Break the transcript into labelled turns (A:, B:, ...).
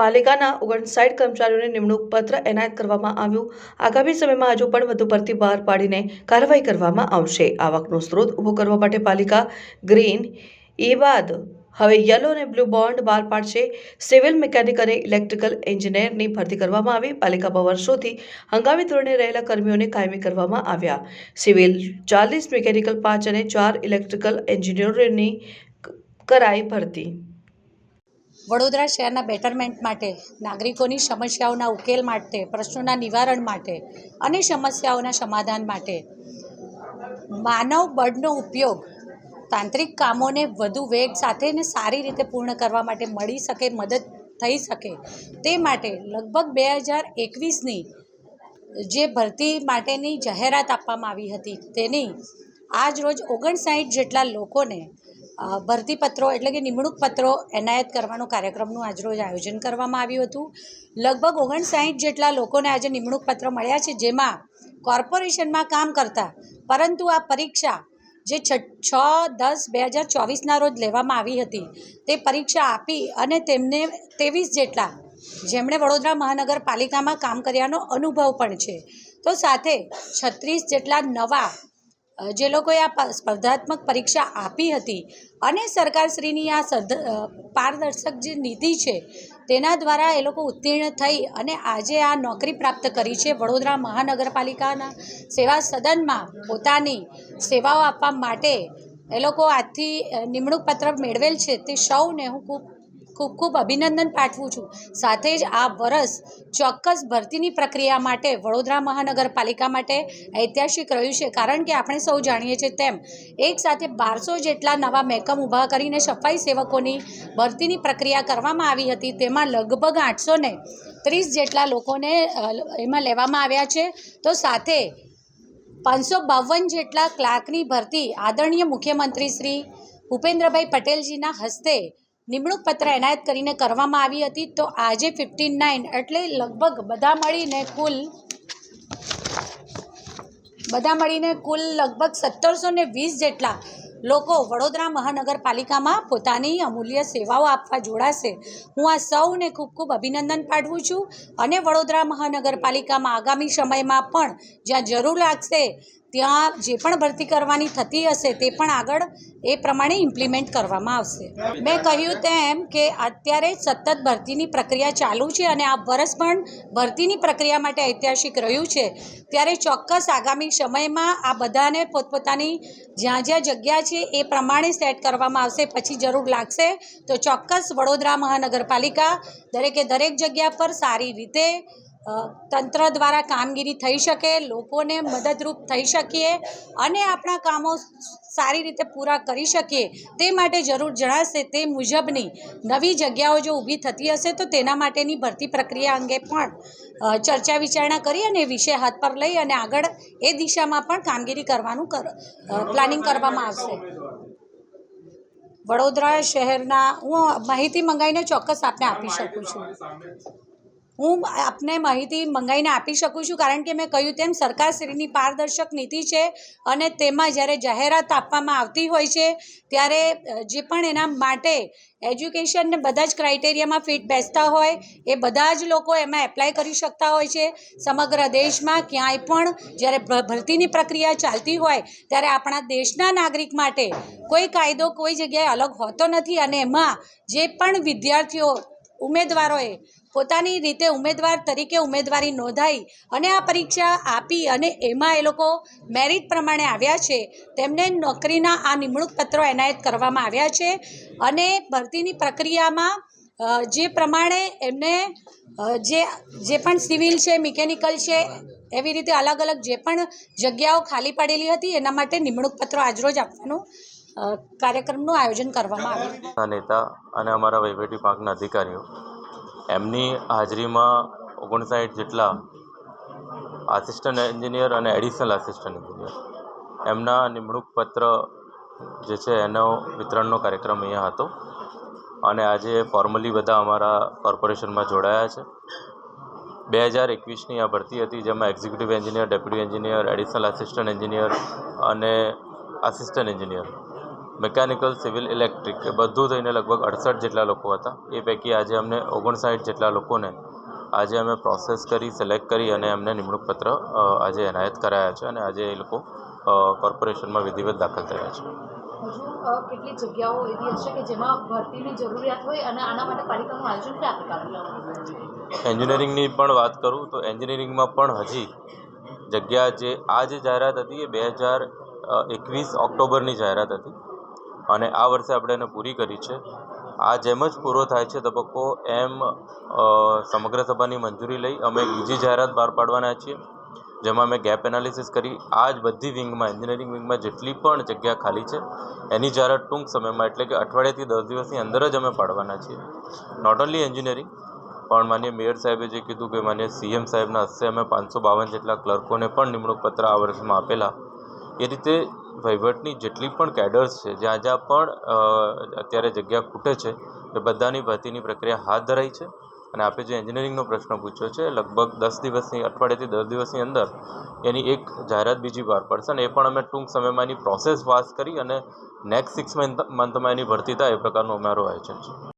A: પાલિકાના ઓગણસાઠ કર્મચારીઓને નિમણૂક પત્ર એનાયત કરવામાં આવ્યું. આગામી સમયમાં હજુ પણ વધુ ભરતી બહાર પાડીને કાર્યવાહી કરવામાં આવશે. આવકનો સ્ત્રોત ઊભો કરવા માટે પાલિકા ગ્રીન, એ બાદ હવે યલો અને બ્લુ બોન્ડ બહાર પાડશે. સિવિલ મિકેનિક અને ઇલેક્ટ્રિકલ એન્જિનિયરની ભરતી કરવામાં આવી. પાલિકામાં વર્ષોથી હંગામી ધોરણે રહેલા કર્મીઓને કાયમી કરવામાં આવ્યા. સિવિલ ચાલીસ, મિકેનિકલ પાંચ અને ચાર ઇલેક્ટ્રિકલ એન્જિનિયરોની કરાઈ ભરતી.
B: વડોદરા શહેરના બેટરમેન્ટ માટે, નાગરિકોની સમસ્યાઓના ઉકેલ માટે, પ્રશ્નોના નિવારણ માટે અને સમસ્યાઓના સમાધાન માટે. માનવ બળનો ઉપયોગ તાંત્રિક કામોને વધુ વેગ સાથે અને સારી રીતે પૂર્ણ કરવા માટે મળી શકે, મદદ થઈ શકે. તે માટે લગભગ બે હજાર એકવીસની જે ભરતી માટેની જાહેરાત આપવામાં આવી હતી, તેની આજ રોજ ઓગણસાઠ જેટલા લોકોને ભરતી પત્રો એટલે કે નિમણૂક પત્રો એનાયત કરવાનું કાર્યક્રમનું આજરોજ આયોજન કરવામાં આવ્યું હતું. લગભગ ઓગણસાઠ જેટલા લોકોને આજે નિમણૂક પત્ર મળ્યા છે, જેમાં કોર્પોરેશનમાં કામ કરતા, પરંતુ આ પરીક્ષા જે છ દસ બે હજાર ચોવીસના રોજ લેવામાં આવી હતી, તે પરીક્ષા આપી અને તેમને ત્રેવીસ જેટલા જેમણે વડોદરા મહાનગરપાલિકામાં કામ કર્યાનો અનુભવ પણ છે. તો સાથે છત્રીસ જેટલા નવા જે લોકોએ આ સ્પર્ધાત્મક પરીક્ષા આપી હતી અને સરકારશ્રીની આ પારદર્શક જે નીતિ છે તેના દ્વારા એ લોકો ઉત્તીર્ણ થઈ અને આજે આ નોકરી પ્રાપ્ત કરી છે. વડોદરા મહાનગરપાલિકાના સેવા સદનમાં પોતાની સેવાઓ આપવા માટે એ લોકો આજથી નિમણૂક પત્ર મેળવેલ છે. તે સૌને હું ખૂબ ખૂબ ખૂબ અભિનંદન પાઠવું છું. સાથે જ આ વરસ ચોક્કસ ભરતીની પ્રક્રિયા માટે વડોદરા મહાનગરપાલિકા માટે ઐતિહાસિક રહ્યું છે. કારણ કે આપણે સૌ જાણીએ છીએ તેમ, એક સાથે બારસો જેટલા નવા મહેકમ ઊભા કરીને સફાઈ સેવકોની ભરતીની પ્રક્રિયા કરવામાં આવી હતી. તેમાં લગભગ આઠસો ત્રીસ જેટલા લોકોને એમાં લેવામાં આવ્યા છે. તો સાથે પાંચસો બાવન જેટલા ક્લાર્કની ભરતી આદરણીય મુખ્યમંત્રી શ્રી ભૂપેન્દ્રભાઈ પટેલજીના હસ્તે નિમણૂક પત્ર એનાયત કરીને કરવામાં આવી હતી. તો આજે ફિફ્ટી નાઇન એટલે લગભગ બધા મળીને કુલ બધા મળીને કુલ લગભગ સત્તરસો ને વીસ જેટલા લોકો વડોદરા મહાનગરપાલિકામાં પોતાની અમૂલ્ય સેવાઓ આપવા જોડાશે. હું આ સૌને ખૂબ ખૂબ અભિનંદન પાઠવું છું. અને વડોદરા મહાનગરપાલિકામાં આગામી સમયમાં પણ જ્યાં જરૂર લાગશે ત્યાં જે પણ ભરતી કરવાની થતી હશે તે પણ આગળ એ પ્રમાણે ઇમ્પ્લિમેન્ટ કરવામાં આવશે. મેં કહ્યું તેમ કે અત્યારે સતત ભરતીની પ્રક્રિયા ચાલુ છે અને આ વર્ષ પણ ભરતીની પ્રક્રિયા માટે ઐતિહાસિક રહ્યું છે. ત્યારે ચોક્કસ આગામી સમયમાં આ બધાને પોતપોતાની જ્યાં જ્યાં જગ્યા છે એ પ્રમાણે સેટ કરવામાં આવશે. પછી જરૂર લાગશે તો ચોક્કસ વડોદરા મહાનગરપાલિકા દરેકે દરેક જગ્યા પર સારી રીતે તંત્ર દ્વારા કામગીરી થઈ શકે, લોકોને મદદરૂપ થઈ શકીએ અને આપણા કામો સારી રીતે પૂરા કરી શકીએ, તે માટે જરૂર જણાશે તે મુજબની નવી જગ્યાઓ જો ઊભી થતી હશે તો તેના માટેની ભરતી પ્રક્રિયા અંગે પણ ચર્ચા વિચારણા કરી અને વિષય હાથ પર લઈ અને આગળ એ દિશામાં પણ કામગીરી કરવાનું કર પ્લાનિંગ કરવામાં આવશે. વડોદરા શહેરના હું માહિતી મંગાવીને ચોક્કસ આપને આપી શકું છું. હું આપને માહિતી મંગાવીને આપી શકું છું, કારણ કે મેં કહ્યું તેમ સરકારશ્રીની પારદર્શક નીતિ છે અને તેમાં જ્યારે જાહેરાત આપવામાં આવતી હોય છે, ત્યારે જે પણ એના માટે એજ્યુકેશનને બધા જ ક્રાઇટેરિયામાં ફિટ બેસતા હોય, એ બધા જ લોકો એમાં એપ્લાય કરી શકતા હોય છે. સમગ્ર દેશમાં ક્યાંય પણ જ્યારે ભરતીની પ્રક્રિયા ચાલતી હોય, ત્યારે આપણા દેશના નાગરિક માટે કોઈ કાયદો કોઈ જગ્યાએ અલગ હોતો નથી અને એમાં જે પણ વિદ્યાર્થીઓ, ઉમેદવારોએ પોતાની રીતે ઉમેદવાર તરીકે ઉમેદવારી નોંધાઈ અને આ પરીક્ષા આપી અને એમાં એ લોકો મેરિટ પ્રમાણે આવ્યા છે. તેમને નોકરીના આ નિમણૂક પત્રો એનાયત કરવામાં આવ્યા છે અને ભરતીની પ્રક્રિયામાં જે પ્રમાણે એમને જે જે પણ સિવિલ છે, મિકેનિકલ છે, એવી રીતે અલગ અલગ જે પણ જગ્યાઓ ખાલી પડેલી હતી, એના માટે નિમણૂક પત્રો આજરોજ આપવાનું કાર્યક્રમનું આયોજન કરવામાં આવ્યું.
C: નેતા અને અમારા વહીવટી વિભાગના અધિકારીઓ એમની હાજરીમાં ઓગણસાઠ જેટલા આસિસ્ટન્ટ એન્જિનિયર અને એડિશનલ આસિસ્ટન્ટ એન્જિનિયર. એમના નિમણૂક પત્ર જે છે, એનો વિતરણનો કાર્યક્રમ અહીંયા હતો. અને આજે ફોર્મલી બધા અમારા કોર્પોરેશનમાં જોડાયા છે. બે હજાર એકવીસની આ ભરતી હતી, જેમાં executive engineer deputy engineer additional assistant engineer અને assistant engineer mechanical civil electric એ બધું થઈને લગભગ અડસઠ જેટલા લોકો હતા. એ પૈકી આજે અમને ઓગણસાઠ જેટલા લોકોને આજે અમે પ્રોસેસ કરી સિલેક્ટ કરી અને એમને નિમણૂક પત્ર અ, આજે એનાયત કરાયા છે અને આજે એ લોકો અ, કોર્પોરેશનમાં વિધિવત દાખલ થયા છે.
D: હજુ અ, કેટલી જગ્યાઓ એવી હશે કે જેમાં ભરતીની જરૂરિયાત હોય અને આના માટે પાલિકાનું આયોજન કયા પ્રકારનું
C: એન્જિનિયરિંગની પણ વાત કરું તો એન્જિનિયરિંગમાં પણ હજી જગ્યા જે આ જે જાહેરાત હતી એ બે હજાર એકવીસ ઓક્ટોબરની જાહેરાત હતી. અને આ વર્ષે આપણે એને પૂરી કરી છે. આ જેમ જ પૂરો થાય છે તબક્કો, એમ સમગ્ર સભાની મંજૂરી લઈ અમે બીજી જાહેરાત બહાર પાડવાના છીએ, જેમાં અમે ગેપ એનાલિસિસ કરી. આ જ બધી વિંગમાં, એન્જિનિયરિંગ વિંગમાં જેટલી પણ જગ્યા ખાલી છે, એની જાહેરાત ટૂંક સમયમાં એટલે કે અઠવાડિયાથી દસ દિવસની અંદર જ અમે પાડવાના છીએ. નોટ ઓન્લી એન્જિનિયરિંગ પણ માન્ય મેયર સાહેબે જે કીધું કે માન્ય સીએમ સાહેબના હસ્તે અમે પાંચસો બાવન જેટલા ક્લર્કોને પણ નિમણૂક પત્ર આ વર્ષમાં આપેલા. એ રીતે વહીવટની જેટલી પણ કેડર્સ છે, જ્યાં જ્યાં પણ અત્યારે જગ્યા ખૂટે છે, એ બધાની ભરતીની પ્રક્રિયા હાથ ધરાઈ છે. અને આપે જે એન્જિનિયરિંગનો પ્રશ્ન પૂછ્યો છે, લગભગ દસ દિવસની, અઠવાડિયાથી દસ દિવસની અંદર એની એક જાહેરાત બીજી બહાર પડશે અને એ પણ અમે ટૂંક સમયમાં એની પ્રોસેસ પાસ કરી અને નેક્સ્ટ સિક્સ મંથ મંથમાં એની ભરતી થાય એ પ્રકારનું અમારું આયોજન છે.